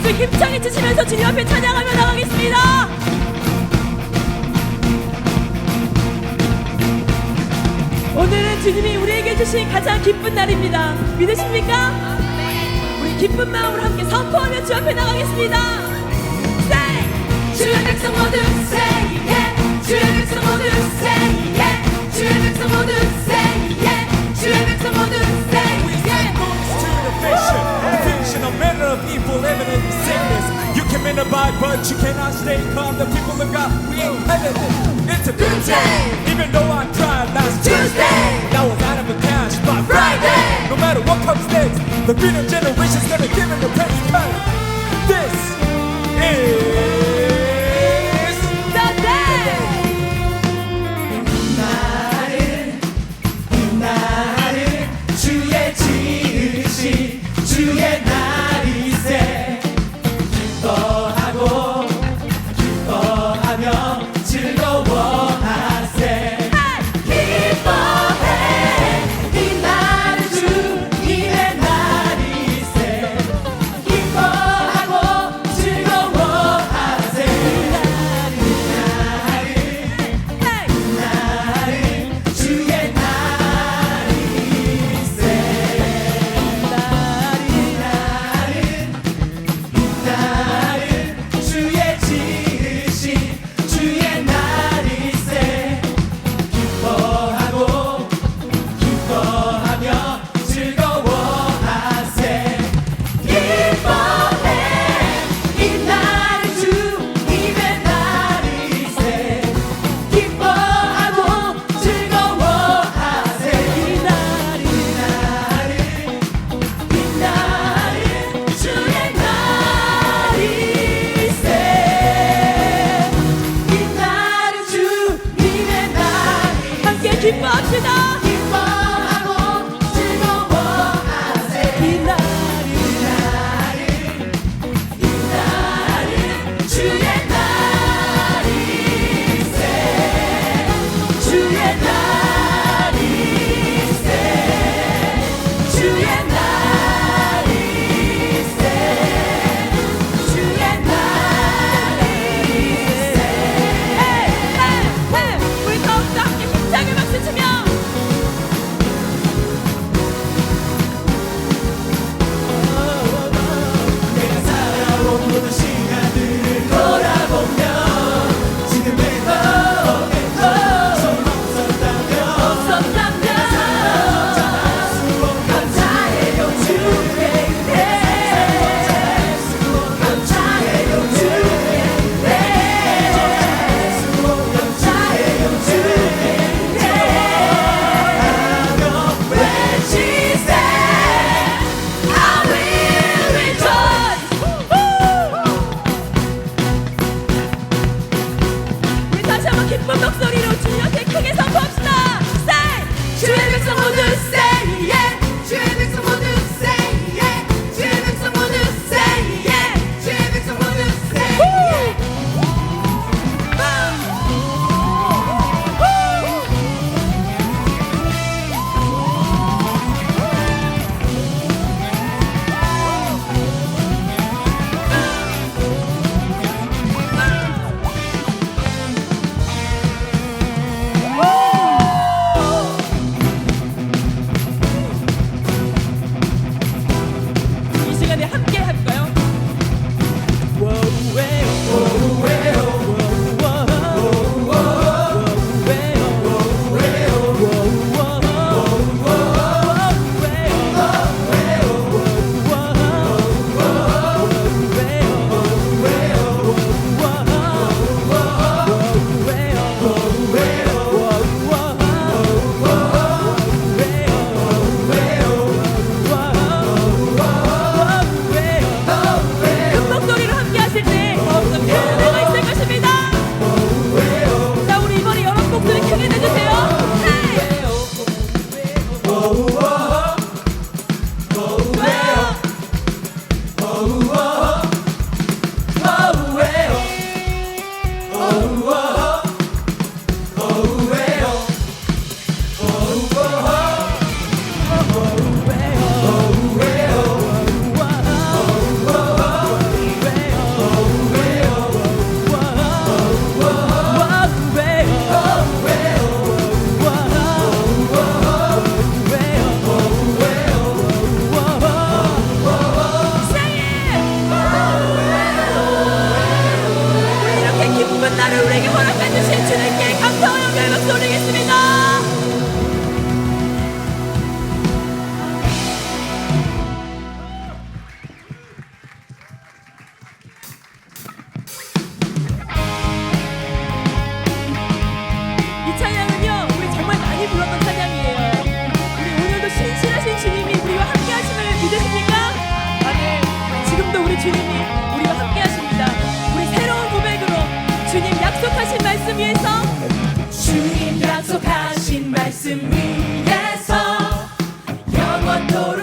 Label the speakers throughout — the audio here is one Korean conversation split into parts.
Speaker 1: 박수 힘차게 치시면서 주님 앞에 찬양하며 나가겠습니다. 오늘은 주님이 우리에게 주신 가장 기쁜 날입니다. 믿으십니까? 우리 기쁜 마음으로 함께 선포하며 주 앞에 나가겠습니다. Say! 주의 백성 모두 yeah. 주의 백성 모두 yeah. 주의 백성 모두 yeah. 주의 백성 모두
Speaker 2: vision, a manner of evil, evident in sickness. You can abide, but you cannot stay calm. The people of God, we ain't having it. It's a good day, even though I tried last
Speaker 1: Tuesday.
Speaker 2: That was out of a cash by
Speaker 1: Friday.
Speaker 2: No matter what comes next, the greener generation's gonna give it the praise cut. This is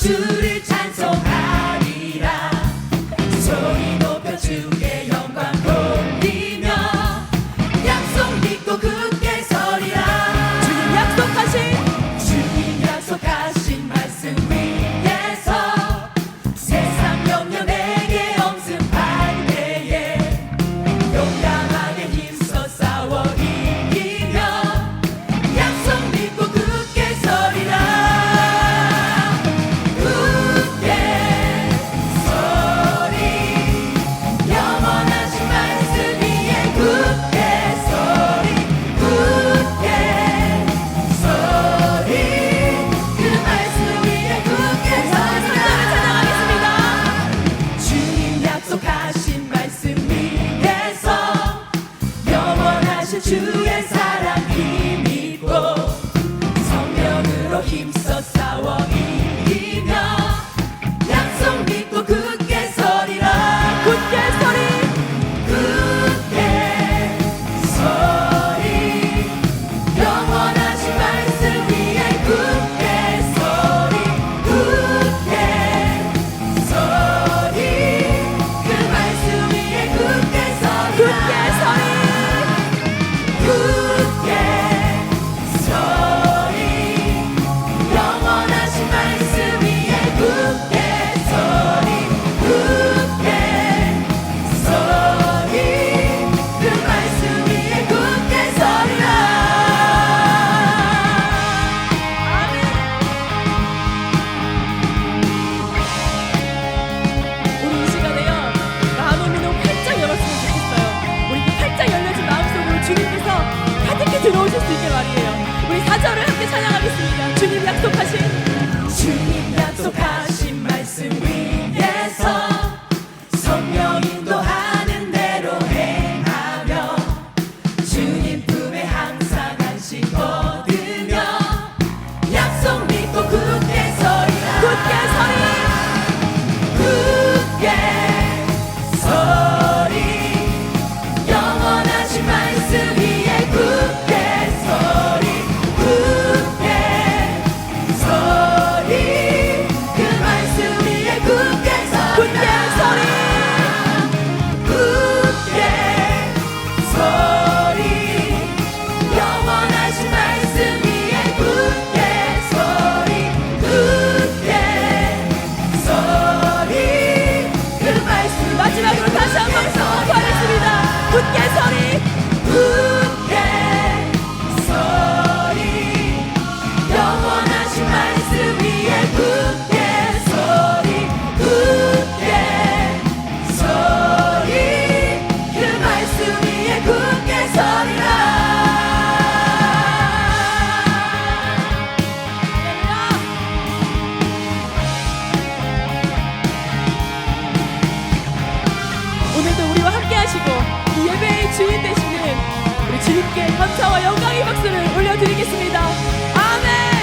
Speaker 2: to 오늘도 우리와 함께 하시고 이 예배의 주인 되시는 우리 주님께 감사와 영광의 박수를 올려드리겠습니다. 아멘!